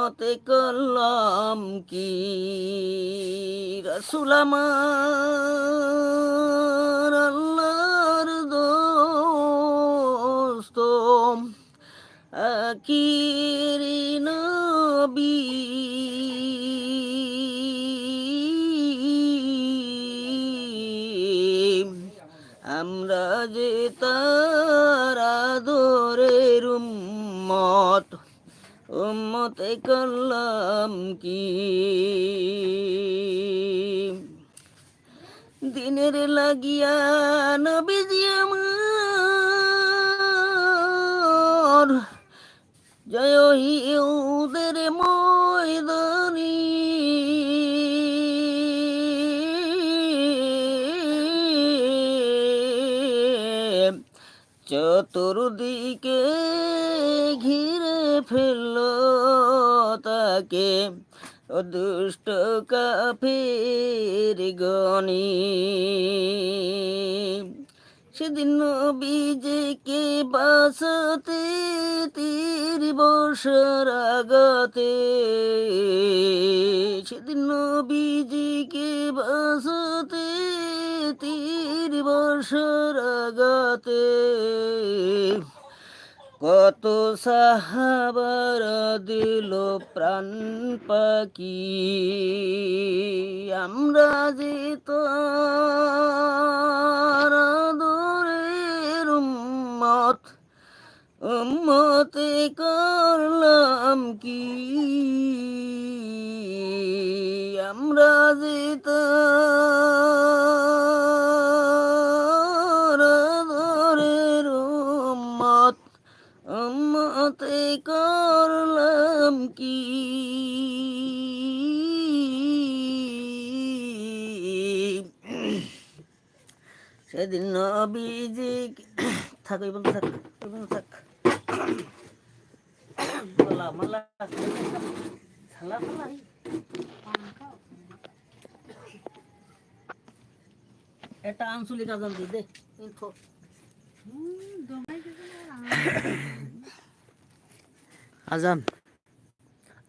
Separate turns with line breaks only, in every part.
উম্মতে করলাম কি? রসুল আমার আল্লাহর দোস্ত আকিরি নবী। আমরা যে তার উম্মতে করলাম কি? দিনের লাগিয়া নবীজি আমার জয় ইউদের ময়দানি। চতুর্দিকে ঘিরে ফেলল তাকে। দুষ্ট কাফের গনি। সেদিন নবীজিকে বাসতে তীর বর্ষার আগাতে সেদিন নবীজিকে বাসতে বর্ষার আগাতে কত সাহাবার দিল প্রাণ পাখি। আমরা যে তার আদরের উম্মত, উম্মতে করলাম কি? আমরা যে কি? সেদিন নবীজি থাক এই বন্ধু থাক এই বন্ধু থাক। মালা মালা। ছালা ফালাই এটা আঞ্চলিক আজান দি দে ইনফো আজান।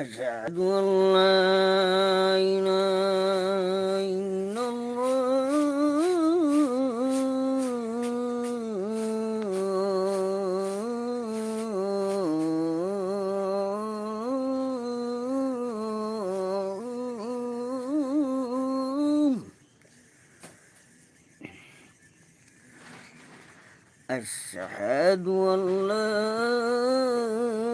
أشهد أن لا إله إلا الله. أشهد أن لا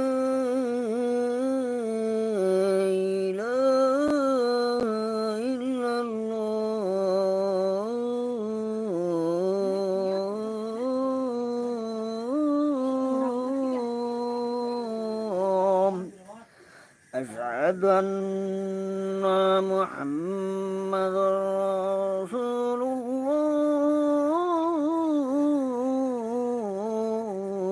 أشهد أن محمد رسول